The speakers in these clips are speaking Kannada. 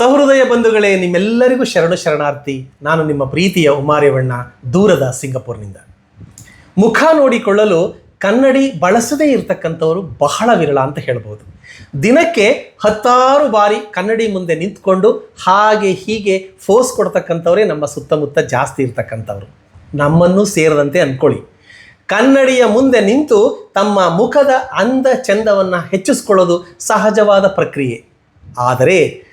ಸಹೃದಯ ಬಂಧುಗಳೇ, ನಿಮ್ಮೆಲ್ಲರಿಗೂ ಶರಣು ಶರಣಾರ್ಥಿ. ನಾನು ನಿಮ್ಮ ಪ್ರೀತಿಯ ಉಮಾರೇವಣ್ಣ, ದೂರದ ಸಿಂಗಪುರ್ನಿಂದ. ಮುಖ ನೋಡಿಕೊಳ್ಳಲು ಕನ್ನಡಿ ಬಳಸದೇ ಇರತಕ್ಕಂಥವರು ಬಹಳ ವಿರಳ ಅಂತ ಹೇಳ್ಬೋದು. ದಿನಕ್ಕೆ ಹತ್ತಾರು ಬಾರಿ ಕನ್ನಡಿ ಮುಂದೆ ನಿಂತ್ಕೊಂಡು ಹಾಗೆ ಹೀಗೆ ಫೋರ್ಸ್ ಕೊಡ್ತಕ್ಕಂಥವರೇ ನಮ್ಮ ಸುತ್ತಮುತ್ತ ಜಾಸ್ತಿ ಇರ್ತಕ್ಕಂಥವ್ರು. ನಮ್ಮನ್ನು ಸೇರದಂತೆ ಅಂದ್ಕೊಳ್ಳಿ ಕನ್ನಡಿಯ ಮುಂದೆ ನಿಂತು ತಮ್ಮ ಮುಖದ ಅಂದ ಚಂದವನ್ನು ಹೆಚ್ಚಿಸ್ಕೊಳ್ಳೋದು ಸಹಜವಾದ ಪ್ರಕ್ರಿಯೆ. ಆದರೆ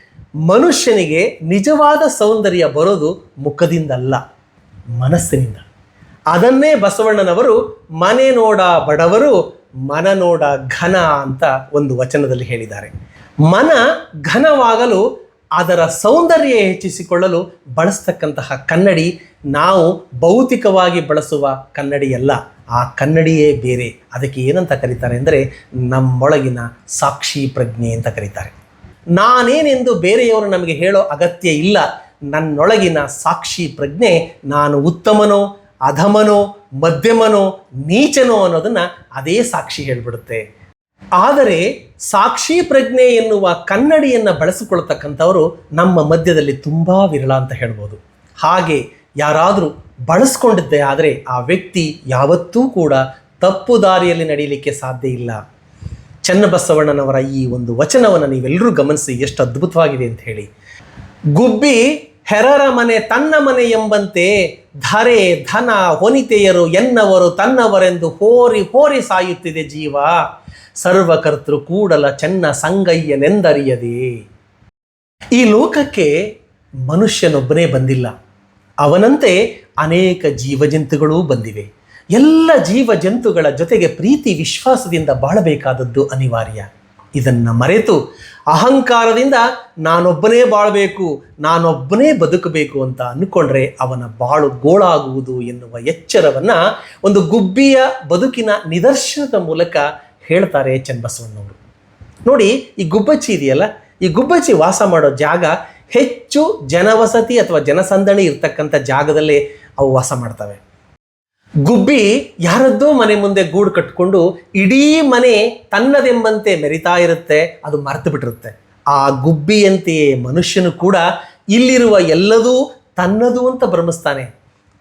ಮನುಷ್ಯನಿಗೆ ನಿಜವಾದ ಸೌಂದರ್ಯ ಬರೋದು ಮುಖದಿಂದಲ್ಲ, ಮನಸ್ಸಿನಿಂದ. ಅದನ್ನೇ ಬಸವಣ್ಣನವರು ಮನೆ ನೋಡ ಬಡವರು ಮನ ನೋಡ ಘನ ಅಂತ ಒಂದು ವಚನದಲ್ಲಿ ಹೇಳಿದ್ದಾರೆ. ಮನ ಘನವಾಗಲು ಅದರ ಸೌಂದರ್ಯ ಹೆಚ್ಚಿಸಿಕೊಳ್ಳಲು ಬಳಸ್ತಕ್ಕಂತಹ ಕನ್ನಡಿ ನಾವು ಭೌತಿಕವಾಗಿ ಬಳಸುವ ಕನ್ನಡಿಯಲ್ಲ, ಆ ಕನ್ನಡಿಯೇ ಬೇರೆ. ಅದಕ್ಕೆ ಏನಂತ ಕರೀತಾರೆ ಅಂದರೆ ನಮ್ಮೊಳಗಿನ ಸಾಕ್ಷಿ ಪ್ರಜ್ಞೆ ಅಂತ ಕರೀತಾರೆ. ನಾನೇನೆಂದು ಬೇರೆಯವರು ನಮಗೆ ಹೇಳೋ ಅಗತ್ಯ ಇಲ್ಲ. ನನ್ನೊಳಗಿನ ಸಾಕ್ಷಿ ಪ್ರಜ್ಞೆ ನಾನು ಉತ್ತಮನೋ, ಅಧಮನೋ, ಮಧ್ಯಮನೋ, ನೀಚನೋ ಅನ್ನೋದನ್ನು ಅದೇ ಸಾಕ್ಷಿ ಹೇಳ್ಬಿಡುತ್ತೆ. ಆದರೆ ಸಾಕ್ಷಿ ಪ್ರಜ್ಞೆ ಎನ್ನುವ ಕನ್ನಡಿಯನ್ನು ಬಳಸಿಕೊಳ್ತಕ್ಕಂಥವರು ನಮ್ಮ ಮಧ್ಯದಲ್ಲಿ ತುಂಬ ವಿರಳ ಅಂತ ಹೇಳ್ಬೋದು. ಹಾಗೆ ಯಾರಾದರೂ ಬಳಸ್ಕೊಂಡಿದ್ದೆ ಆದರೆ ಆ ವ್ಯಕ್ತಿ ಯಾವತ್ತೂ ಕೂಡ ತಪ್ಪು ದಾರಿಯಲ್ಲಿ ನಡೆಯಲಿಕ್ಕೆ ಸಾಧ್ಯ ಇಲ್ಲ. ಚನ್ನಬಸವಣ್ಣನವರ ಈ ಒಂದು ವಚನವನ್ನು ನೀವೆಲ್ಲರೂ ಗಮನಿಸಿ ಎಷ್ಟು ಅದ್ಭುತವಾಗಿದೆ ಅಂತ ಹೇಳಿ. ಗುಬ್ಬಿ ಹೆರರ ಮನೆ ತನ್ನ ಮನೆ ಎಂಬಂತೆ ಧರೆ ಧನ ಹೊನಿತೆಯರು ಎನ್ನವರು ತನ್ನವರೆಂದು ಹೋರಿ ಹೋರಿ ಸಾಯುತ್ತಿದೆ ಜೀವ. ಸರ್ವಕರ್ತೃ ಕೂಡಲ ಚೆನ್ನ ಸಂಗಯ್ಯನೆಂದರಿಯದೆ. ಈ ಲೋಕಕ್ಕೆ ಮನುಷ್ಯನೊಬ್ಬನೇ ಬಂದಿಲ್ಲ. ಅವನಂತೆ ಅನೇಕ ಜೀವಜಂತುಗಳೂ ಬಂದಿವೆ. ಎಲ್ಲ ಜೀವ ಜಂತುಗಳ ಜೊತೆಗೆ ಪ್ರೀತಿ ವಿಶ್ವಾಸದಿಂದ ಬಾಳಬೇಕಾದದ್ದು ಅನಿವಾರ್ಯ. ಇದನ್ನು ಮರೆತು ಅಹಂಕಾರದಿಂದ ನಾನೊಬ್ಬನೇ ಬಾಳಬೇಕು, ನಾನೊಬ್ಬನೇ ಬದುಕಬೇಕು ಅಂತ ಅಂದ್ಕೊಂಡ್ರೆ ಅವನ ಬಾಳು ಗೋಳಾಗುವುದು ಎನ್ನುವ ಎಚ್ಚರವನ್ನು ಒಂದು ಗುಬ್ಬಿಯ ಬದುಕಿನ ನಿದರ್ಶನದ ಮೂಲಕ ಹೇಳ್ತಾರೆ ಚನ್ನಬಸವಣ್ಣವರು. ನೋಡಿ, ಈ ಗುಬ್ಬಚ್ಚಿ ಇದೆಯಲ್ಲ, ಈ ಗುಬ್ಬಚ್ಚಿ ವಾಸ ಮಾಡೋ ಜಾಗ ಹೆಚ್ಚು ಜನವಸತಿ ಅಥವಾ ಜನಸಂದಣಿ ಇರ್ತಕ್ಕಂಥ ಜಾಗದಲ್ಲೇ ಅವು ವಾಸ ಮಾಡ್ತವೆ. ಗುಬ್ಬಿ ಯಾರದ್ದೋ ಮನೆ ಮುಂದೆ ಗೂಡು ಕಟ್ಕೊಂಡು ಇಡೀ ಮನೆ ತನ್ನದೆಂಬಂತೆ ಮೆರಿತಾ ಇರುತ್ತೆ, ಅದು ಮರೆತು ಬಿಟ್ಟಿರುತ್ತೆ. ಆ ಗುಬ್ಬಿಯಂತೆಯೇ ಮನುಷ್ಯನು ಕೂಡ ಇಲ್ಲಿರುವ ಎಲ್ಲದೂ ತನ್ನದು ಅಂತ ಭ್ರಮಿಸ್ತಾನೆ.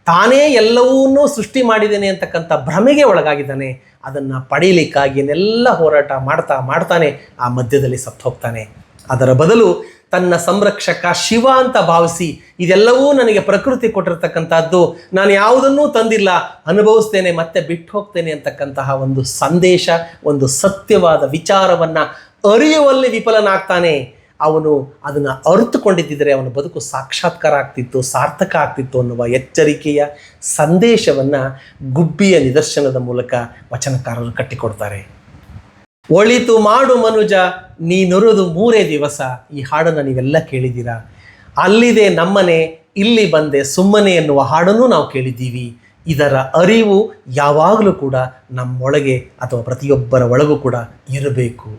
ತಾನೇ ಎಲ್ಲವನ್ನೂ ಸೃಷ್ಟಿ ಮಾಡಿದ್ದೇನೆ ಅಂತಕ್ಕಂಥ ಭ್ರಮೆಗೆ ಒಳಗಾಗಿದ್ದಾನೆ. ಅದನ್ನು ಪಡೀಲಿಕ್ಕಾಗಿ ಏನೆಲ್ಲ ಹೋರಾಟ ಮಾಡ್ತಾ ಮಾಡ್ತಾನೆ, ಆ ಮಧ್ಯದಲ್ಲಿ ಸತ್ತು ಹೋಗ್ತಾನೆ ಅದರ ಬದಲು ತನ್ನ ಸಂರಕ್ಷಕ ಶಿವ ಅಂತ ಭಾವಿಸಿ ಇದೆಲ್ಲವೂ ನನಗೆ ಪ್ರಕೃತಿ ಕೊಟ್ಟಿರ್ತಕ್ಕಂಥದ್ದು. ನಾನು ಯಾವುದನ್ನೂ ತಂದಿಲ್ಲ. ಅನುಭವಿಸ್ತೇನೆ, ಮತ್ತೆ ಬಿಟ್ಟು ಹೋಗ್ತೇನೆ ಅಂತಕ್ಕಂತಹ ಒಂದು ಸಂದೇಶ, ಒಂದು ಸತ್ಯವಾದ ವಿಚಾರವನ್ನು ಅರಿಯುವಲ್ಲಿ ವಿಫಲನಾಗ್ತಾನೆ. ಅವನು ಅದನ್ನು ಅರಿತುಕೊಂಡಿದ್ದರೆ ಅವನ ಬದುಕು ಸಾಕ್ಷಾತ್ಕಾರ ಆಗ್ತಿತ್ತು, ಸಾರ್ಥಕ ಆಗ್ತಿತ್ತು ಅನ್ನುವ ಎಚ್ಚರಿಕೆಯ ಸಂದೇಶವನ್ನು ಗುಬ್ಬಿಯ ನಿದರ್ಶನದ ಮೂಲಕ ವಚನಕಾರರು ಕಟ್ಟಿಕೊಡ್ತಾರೆ. ಒಳಿತು ಮಾಡು ಮನುಜ ನೀನುರುದು ಮೂರೇ ದಿವಸ. ಈ ಹಾಡನ್ನು ನೀವೆಲ್ಲ ಕೇಳಿದ್ದೀರಾ? ಅಲ್ಲಿದೆ ನಮ್ಮನೆ, ಇಲ್ಲಿ ಬಂದೆ ಸುಮ್ಮನೆ ಎನ್ನುವ ಹಾಡನ್ನು ನಾವು ಕೇಳಿದ್ದೀವಿ. ಇದರ ಅರಿವು ಯಾವಾಗಲೂ ಕೂಡ ನಮ್ಮೊಳಗೆ ಅಥವಾ ಪ್ರತಿಯೊಬ್ಬರ ಒಳಗೂ ಕೂಡ ಇರಬೇಕು.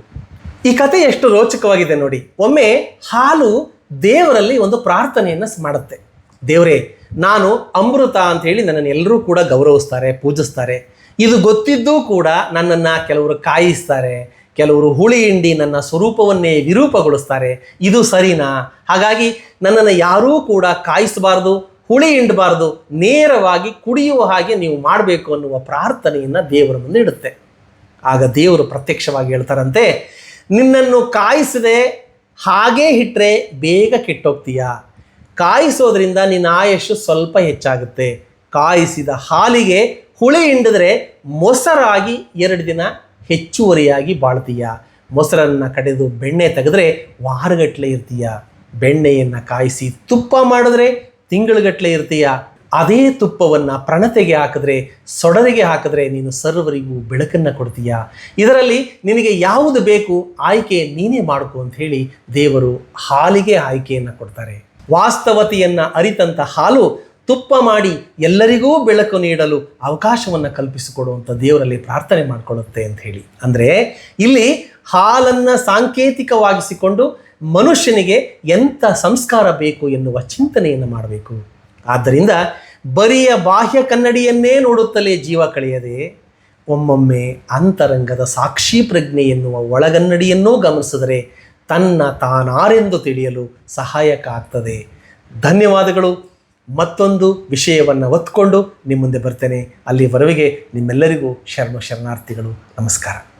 ಈ ಕತೆ ಎಷ್ಟು ರೋಚಕವಾಗಿದೆ ನೋಡಿ. ಒಮ್ಮೆ ಹಾಲು ದೇವರಲ್ಲಿ ಒಂದು ಪ್ರಾರ್ಥನೆಯನ್ನು ಮಾಡುತ್ತೆ. ದೇವರೇ, ನಾನು ಅಮೃತ ಅಂತ ಹೇಳಿ ನನ್ನನ್ನು ಎಲ್ಲರೂ ಕೂಡ ಗೌರವಿಸ್ತಾರೆ, ಪೂಜಿಸ್ತಾರೆ. ಇದು ಗೊತ್ತಿದ್ದೂ ಕೂಡ ನನ್ನನ್ನು ಕೆಲವರು ಕಾಯಿಸ್ತಾರೆ, ಕೆಲವರು ಹುಳಿ ಹಿಂಡಿ ನನ್ನ ಸ್ವರೂಪವನ್ನೇ ವಿರೂಪಗೊಳಿಸ್ತಾರೆ. ಇದು ಸರಿನಾ? ಹಾಗಾಗಿ ನನ್ನನ್ನು ಯಾರೂ ಕೂಡ ಕಾಯಿಸಬಾರ್ದು, ಹುಳಿ ಹಿಂಡಬಾರ್ದು, ನೇರವಾಗಿ ಕುಡಿಯುವ ಹಾಗೆ ನೀವು ಮಾಡಬೇಕು ಅನ್ನುವ ಪ್ರಾರ್ಥನೆಯನ್ನು ದೇವರ ಮುಂದೆ ಇಡುತ್ತೆ ಆಗ ದೇವರು ಪ್ರತ್ಯಕ್ಷವಾಗಿ ಹೇಳ್ತಾರಂತೆ, ನಿನ್ನನ್ನು ಕಾಯಿಸದೆ ಹಾಗೇ ಇಟ್ಟರೆ ಬೇಗ ಕೆಟ್ಟೋಗ್ತೀಯಾ? ಕಾಯಿಸೋದ್ರಿಂದ ನಿನ್ನ ಆಯಸ್ಸು ಸ್ವಲ್ಪ ಹೆಚ್ಚಾಗುತ್ತೆ. ಕಾಯಿಸಿದ ಹಾಲಿಗೆ ಹುಳಿ ಹಿಂಡಿದ್ರೆ ಮೊಸರಾಗಿ ಎರಡು ದಿನ ಹೆಚ್ಚುವರಿಯಾಗಿ ಬಾಳ್ತೀಯ. ಮೊಸರನ್ನು ಕಡೆದು ಬೆಣ್ಣೆ ತೆಗೆದ್ರೆ ವಾರಗಟ್ಟಲೆ ಇರ್ತೀಯ. ಬೆಣ್ಣೆಯನ್ನು ಕಾಯಿಸಿ ತುಪ್ಪ ಮಾಡಿದ್ರೆ ತಿಂಗಳುಗಟ್ಟಲೆ ಇರ್ತೀಯ. ಅದೇ ತುಪ್ಪವನ್ನು ಪ್ರಣತೆಗೆ ಹಾಕಿದ್ರೆ ಸೊಡರಿಗೆ ಹಾಕಿದ್ರೆ ನೀನು ಸರ್ವರಿಗೂ ಬೆಳಕನ್ನು ಕೊಡ್ತೀಯ. ಇದರಲ್ಲಿ ನಿನಗೆ ಯಾವುದು ಬೇಕು ಆಯ್ಕೆ ನೀನೇ ಮಾಡ್ಕೊ ಅಂತ ಹೇಳಿ ದೇವರು ಹಾಲಿಗೆ ಆಯ್ಕೆಯನ್ನು ಕೊಡ್ತಾರೆ. ವಾಸ್ತವತೆಯನ್ನು ಅರಿತಂಥ ಹಾಲು ತುಪ್ಪ ಮಾಡಿ ಎಲ್ಲರಿಗೂ ಬೆಳಕು ನೀಡಲು ಅವಕಾಶವನ್ನು ಕಲ್ಪಿಸಿಕೊಡುವಂಥ ದೇವರಲ್ಲಿ ಪ್ರಾರ್ಥನೆ ಮಾಡಿಕೊಳ್ಳುತ್ತೆ ಅಂತ ಹೇಳಿ. ಅಂದರೆ ಇಲ್ಲಿ ಹಾಲನ್ನು ಸಾಂಕೇತಿಕವಾಗಿಸಿಕೊಂಡು ಮನುಷ್ಯನಿಗೆ ಎಂಥ ಸಂಸ್ಕಾರ ಬೇಕು ಎನ್ನುವ ಚಿಂತನೆಯನ್ನು ಮಾಡಬೇಕು. ಆದ್ದರಿಂದ ಬರಿಯ ಬಾಹ್ಯ ಕನ್ನಡಿಯನ್ನೇ ನೋಡುತ್ತಲೇ ಜೀವ ಕಳೆಯದೆ ಒಮ್ಮೊಮ್ಮೆ ಅಂತರಂಗದ ಸಾಕ್ಷಿ ಪ್ರಜ್ಞೆ ಎನ್ನುವ ಒಳಗನ್ನಡಿಯನ್ನೂ ಗಮನಿಸಿದರೆ ತನ್ನ ತಾನಾರೆಂದು ತಿಳಿಯಲು ಸಹಾಯಕ ಆಗ್ತದೆ. ಧನ್ಯವಾದಗಳು. ಮತ್ತೊಂದು ವಿಷಯವನ್ನು ಒತ್ಕೊಂಡು ನಿಮ್ಮ ಮುಂದೆ ಬರ್ತೇನೆ. ಅಲ್ಲಿವರೆಗೆ ನಿಮ್ಮೆಲ್ಲರಿಗೂ ಶರ್ಮ ಶರಣಾರ್ಥಿಗಳು ನಮಸ್ಕಾರ.